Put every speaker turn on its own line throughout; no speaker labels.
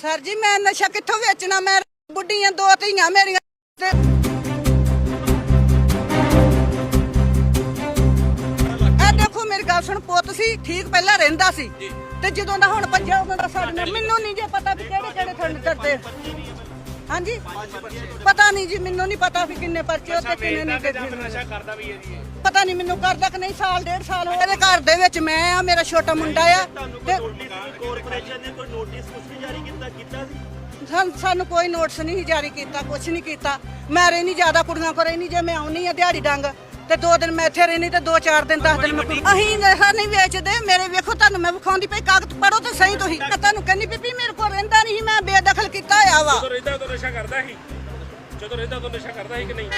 Sir ਜੀ, ਮੈਂ ਨਸ਼ਾ ਕਿੱਥੋਂ ਵੇਚਣਾ? ਮੈਂ ਬੁੱਢੀਆਂ ਦੋ ਧੀਆਂ ਮੇਰੀਆਂ। ਤੇ ਦੇਖੋ, ਮੇਰੀ ਗੱਲ ਸੁਣ, ਪੁੱਤ ਸੀ, ਠੀਕ ਪਹਿਲਾਂ ਰਹਿੰਦਾ ਸੀ। ਤੇ ਜਦੋਂ ਦਾ ਹੁਣ ਭੱਜਿਆ ਉਹਨਾਂ ਦਾ ਸਾਡੇ ਨਾਲ, ਮੈਨੂੰ ਨਹੀਂ ਜੇ ਪਤਾ ਵੀ ਕਿਹੜੇ ਕਿਹੜੇ ਠੰਡ ਕਰਦੇ ਹਾਂਜੀ। ਪਤਾ ਨਹੀਂ ਜੀ ਮੈਨੂੰ ਨਹੀਂ ਪਤਾ ਵੀ ਕਿੰਨੇ ਪਰਚੇ ਉੱਤੇ ਕਿੰਨੇ ਨਹੀਂ
ਨਸ਼ਾ ਕਰਦਾ ਵੀ ਹੈ ਜੀ।
ਪਤਾ ਨਹੀਂ ਮੈਨੂੰ ਕਰਦਾ ਕਿ ਨਹੀਂ ਸਾਲ ਡੇਢ ਸਾਲ ਹੋਏ ਇਹਦੇ ਘਰ ਦੇ ਵਿੱਚ ਮੈਂ ਆ ਮੇਰਾ ਛੋਟਾ ਮੁੰਡਾ ਆ। ਤੇ
ਕਾਰਪੋਰੇਸ਼ਨ ਨੇ ਕੋਈ ਨੋਟਿਸ ਕੁਝ ਵੀ ਜਾਰੀ ਕੀਤਾ ਕੀਤਾ ਸੀ?
ਸਾਨੂੰ- ਸਾਨੂੰ ਕੋਈ ਨੋਟਿਸ ਨਹੀਂ ਜਾਰੀ ਕੀਤਾ ਕੁਝ ਨਹੀਂ ਕੀਤਾ। ਮੈਂ ਰਹਿਣੀ ਜ਼ਿਆਦਾ ਕੁੜੀਆਂ ਕੋਲ ਰਹਿਣੀ ਜੇ ਮੈਂ ਆਉਣੀ ਆ ਦਿਹਾੜੀ ਡੰਗ ਤੇ ਦੋ ਦਿਨ ਮੈਂ ਇੱਥੇ ਰਹਿਣੀ ਤੇ ਦੋ ਚਾਰ ਦਿਨ ਦਸ ਦਿਨ ਮੈਂ ਨਸ਼ਾ ਨਹੀਂ ਵੇਚਦੇ ਮੇਰੇ ਵੇਖੋ ਤੁਹਾਨੂੰ ਮੈਂ ਵਿਖਾਉਂਦੀ ਪਈ ਕਾਗਜ਼ ਪੜੋ ਤੇ ਸਹੀ ਤੁਸੀਂ। ਤੁਹਾਨੂੰ ਕਹਿੰਦੀ ਬੀਬੀ ਮੇਰੇ ਕੋਲ ਰਹਿੰਦਾ ਨਹੀਂ
ਜਦੋਂ ਰਹਿੰਦਾ ਉਦੋਂ ਨਸ਼ਾ ਕਰਦਾ ਸੀ? ਜਦੋਂ ਰਹਿੰਦਾ ਉਦੋਂ ਨਸ਼ਾ ਕਰਦਾ ਸੀ ਕਿ ਨਹੀਂ?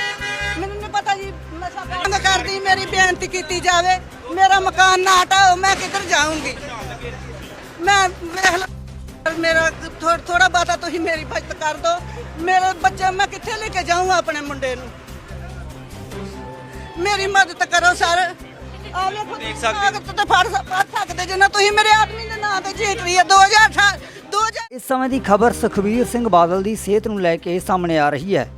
ਮੈਨੂੰ ਨਹੀਂ ਪਤਾ ਜੀ ਨਸ਼ਾ ਬੰਦ ਕਰਦੀ ਮੇਰੀ ਬੇਨਤੀ ਕੀਤੀ ਜਾਵੇ। ਮੇਰਾ ਮਕਾਨ ਨਾ ਹਟਾਓ ਮੈਂ ਕਿੱਧਰ ਜਾਊਂਗੀ? ਮੈਂ ਵੇਖ ਲ- ਮੇਰਾ ਥੋੜਾ ਬਾਤਾ ਤੁਸੀਂ ਮੇਰੀ ਬਚਤ ਕਰ ਦਿਓ। ਮੇਰੇ ਬੱਚੇ ਮੈਂ ਕਿੱਥੇ ਲੈ ਕੇ ਜਾਊਂ ਆਪਣੇ ਮੁੰਡੇ ਨੂੰ? ਮੇਰੀ ਮਦਦ ਕਰੋ ਸਰ। ਆ ਵੇਖੋ ਦੇਖ ਸਕਦੇ ਤੇ ਫੜ ਸਕਦੇ ਜਿੰਨਾ ਤੁਸੀਂ ਮੇਰੇ ਆਦਮੀ ਦੇ ਨਾਂ ਤੇ ਜੀਤ ਰਹੀ ਹੈ 2018 2000
ਇਸ ਸਮੇਂ ਦੀ ਖਬਰ ਸੁਖਬੀਰ ਸਿੰਘ ਬਾਦਲ ਦੀ ਸਿਹਤ ਨੂੰ ਲੈ ਕੇ ਸਾਹਮਣੇ ਆ ਰਹੀ ਹੈ।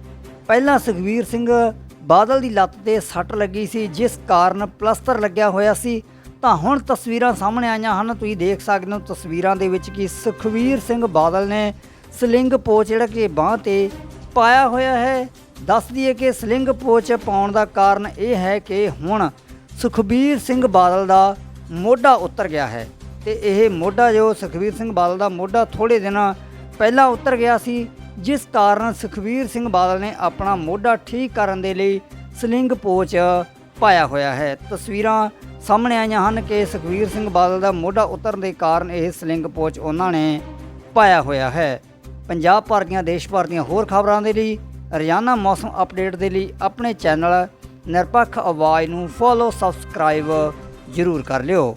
ਪਹਿਲਾਂ ਸੁਖਬੀਰ ਸਿੰਘ ਬਾਦਲ ਦੀ ਲੱਤ ਤੇ ਸੱਟ ਲੱਗੀ ਸੀ, ਜਿਸ ਕਾਰਨ ਪਲਸਤਰ ਲੱਗਿਆ ਹੋਇਆ ਸੀ। ਤਾਂ ਹੁਣ ਤਸਵੀਰਾਂ ਸਾਹਮਣੇ ਆਈਆਂ ਹਨ। ਤੁਸੀਂ ਦੇਖ ਸਕਦੇ ਹੋ ਤਸਵੀਰਾਂ ਦੇ ਵਿੱਚ ਕਿ ਸੁਖਬੀਰ ਸਿੰਘ ਬਾਦਲ ਨੇ ਸਲਿੰਗ ਪੋਚ ਜਿਹੜਾ ਕਿ ਬਾਹ ਤੇ ਪਾਇਆ ਹੋਇਆ ਹੈ। ਦੱਸ ਦਈਏ ਕਿ ਸਲਿੰਗ ਪੋਚ ਪਾਉਣ ਦਾ ਕਾਰਨ ਇਹ ਹੈ ਕਿ ਹੁਣ ਸੁਖਬੀਰ ਸਿੰਘ ਬਾਦਲ ਦਾ ਮੋਢਾ ਉਤਰ ਗਿਆ ਹੈ। ਤੇ ਇਹ ਮੋਢਾ ਜੋ ਸੁਖਬੀਰ ਸਿੰਘ ਬਾਦਲ ਦਾ ਮੋਢਾ ਥੋੜੇ ਦਿਨ ਪਹਿਲਾਂ ਉਤਰ ਗਿਆ ਸੀ, ਜਿਸ ਕਾਰਨ ਸੁਖਬੀਰ ਸਿੰਘ ਬਾਦਲ ਨੇ ਆਪਣਾ ਮੋਢਾ ਠੀਕ ਕਰਨ ਦੇ ਲਈ ਸਲਿੰਗ ਪੋਚ ਪਾਇਆ ਹੋਇਆ ਹੈ। ਤਸਵੀਰਾਂ ਸਾਹਮਣੇ ਆਈਆਂ ਹਨ ਕਿ ਸੁਖਬੀਰ ਸਿੰਘ ਬਾਦਲ ਦਾ ਮੋਢਾ ਉਤਰਨ ਦੇ ਕਾਰਨ ਇਹ ਸਲਿੰਗ ਪੋਚ ਉਹਨਾਂ ਨੇ ਪਾਇਆ ਹੋਇਆ ਹੈ। ਪੰਜਾਬ ਭਰ ਦੀਆਂ, ਦੇਸ਼ ਭਰ ਦੀਆਂ ਹੋਰ ਖਬਰਾਂ ਦੇ ਲਈ ਰੋਜ਼ਾਨਾ ਮੌਸਮ ਅਪਡੇਟ ਦੇ ਲਈ ਆਪਣੇ ਚੈਨਲ ਨਿਰਪੱਖ ਆਵਾਜ਼ ਨੂੰ ਫੋਲੋ, ਸਬਸਕ੍ਰਾਈਬ ਜ਼ਰੂਰ ਕਰ ਲਿਓ।